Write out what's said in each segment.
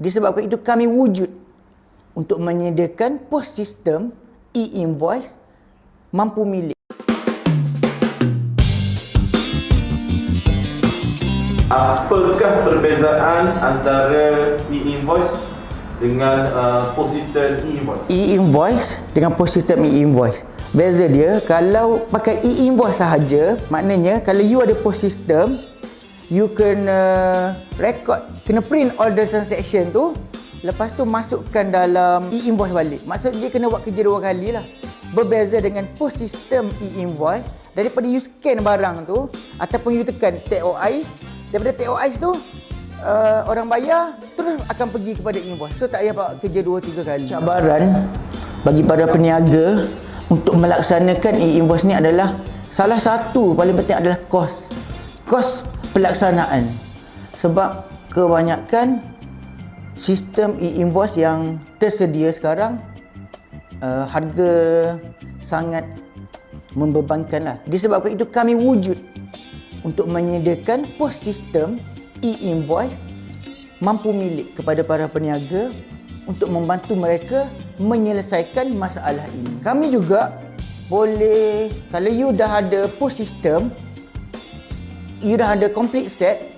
Disebabkan itu kami wujud untuk menyediakan pos sistem e-invoice mampu milik. Apakah perbezaan antara e-invoice dengan uh, pos sistem e-invoice? E-invoice dengan pos sistem e-invoice. Beza dia kalau pakai e-invoice sahaja, maknanya kalau you ada pos sistem, you kena record, kena print all the transaction tu, lepas tu masukkan dalam e-invoice balik. Maksud dia kena buat kerja dua kali lah. Berbeza dengan pos sistem e-invoice, daripada you scan barang tu, ataupun you tekan TOIs, daripada TOIs tu, uh, orang bayar terus akan pergi kepada invoice. So tak payah buat kerja dua tiga kali. Cabaran bagi para peniaga untuk melaksanakan e-invoice ni adalah salah satu paling penting adalah kos. Kos pelaksanaan. Sebab kebanyakan sistem e-invoice yang tersedia sekarang uh, harga sangat membebankan lah. Disebabkan itu kami wujud untuk menyediakan pos sistem e-invoice mampu milik kepada para peniaga untuk membantu mereka menyelesaikan masalah ini. Kami juga boleh kalau you dah ada pos sistem you dah ada complete set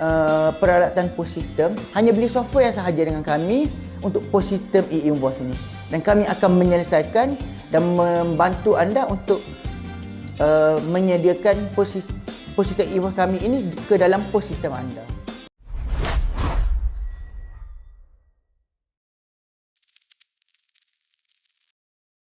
uh, peralatan pos sistem hanya beli software sahaja dengan kami untuk pos sistem e-invoice ini dan kami akan menyelesaikan dan membantu anda untuk uh, menyediakan pos sistem pos sistem e-invoice kami ini ke dalam pos sistem anda.